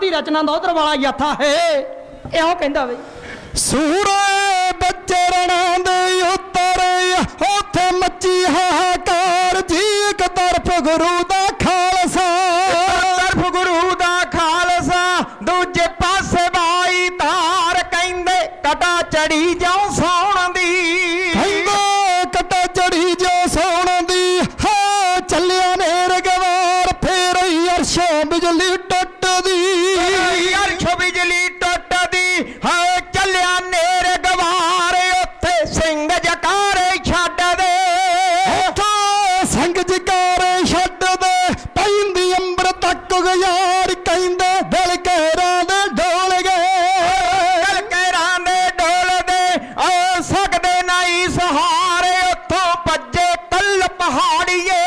ਦੀ ਰਚਨਾ ਦਾ ਉਧਰ ਵਾਲਾ ਯਾਥਾ ਹੈ। ਇਹੋ ਕਹਿੰਦਾ ਵੇ ਸੂਰੇ ਬੱਚੇ ਰਣਾ ਦੇ ਉੱਤਰ ਉੱਥੇ ਮੱਚੀ ਹਾਹਾਕਾਰ ਜੀ ਇੱਕ ਤਰਫ ਗੁਰੂ ਦਾ ਖਾਲਸਾ। ਤਰਫ ਗੁਰੂ ਦਾ ਖਾਲਸਾ ਦੂਜੇ ਪਾਸੇ ਬਾਈ ਧਾਰ ਕਹਿੰਦੇ ਕਟਾ ਚੜੀ ਜਾਉ ਸੌਣ ਦੀ। ਕਹਿੰਦੇ ਕਟਾ ਚੜੀ ਜੋ ਸੋਣ ਦੀ। ਹਾਂ ਚੱਲਿਆ ਨੇਰ ਗਵਾਰ ਫੇਰ ਹੀ ਅਰਸ਼ੋਂ ਬਿਜਲੀ ਟੁੱਟਦੀ ਹੈ ਚੱਲਿਆ ਨੇਰ ਗਵਾਰੇ ਉੱਥੇ ਸਿੰਘ ਜਕਾਰੇ ਛੱਡ ਦੇ। ਉੱਥੋਂ ਸੰਗ ਜਕਾਰੇ ਛੱਡ ਦੇ ਪੈਂਦੀ ਅੰਬਰ ਤੱਕ ਗੁਜ਼ਾਰ ਕਹਿੰਦੇ ਦਿਲ ਕਹਿਰਾਂ ਦੇ ਡੋਲ ਗਏ। ਕਲ ਕਹਿਰਾਂ ਦੇ ਡੋਲਦੇ ਆ ਸਕਦੇ ਨਹੀਂ ਸਹਾਰੇ ਉੱਥੋਂ ਭੱਜੇ ਕੱਲ ਪਹਾੜੀਏ।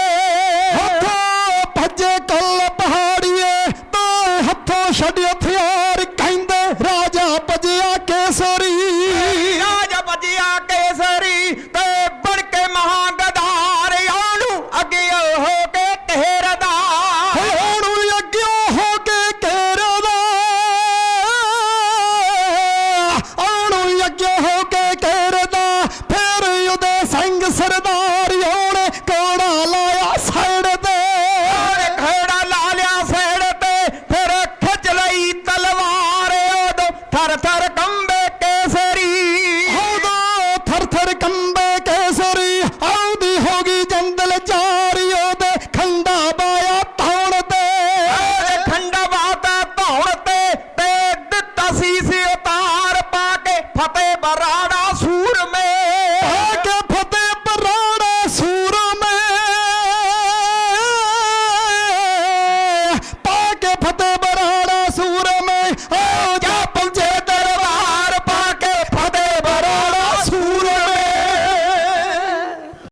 ਹੱਥੋਂ ਭੱਜੇ ਕੱਲ ਪਹਾੜੀਏ ਤੇ ਹੱਥੋਂ ਛੱਡ ਹਥਿਆਰ ਭਜਿਆ ਕੇਸਰੀ ਤੇ ਬਣ ਕੇ ਮਹਾ ਗਧਾਰ ਆਣੂ ਅੱਗੇ ਹੋ ਕੇ ਕਹਿਰਦਾ ਆਣੂ ਅੱਗੇ ਹੋ ਕੇ ਕਹਿਰਦਾ ਆਣੂ ਅੱਗੇ ਹੋ ਕੇ ਕਹਿਰਦਾ ਫੇਰ ਉਹਦੇ ਸਿੰਘ ਸਰਦਾਰ ਆਉਣੇ ਕੋੜਾ ਲਾਇਆ ਸਾਈਡ ਤੇ। ਆਰੇ ਖੜਾ ਲਾ ਲਿਆ ਸਾਈਡ ਤੇ ਫਿਰ ਖਿੱਚ ਲਈ ਤਲਵਾਰ ਉਹਦੋਂ ਥਰ ਥਰ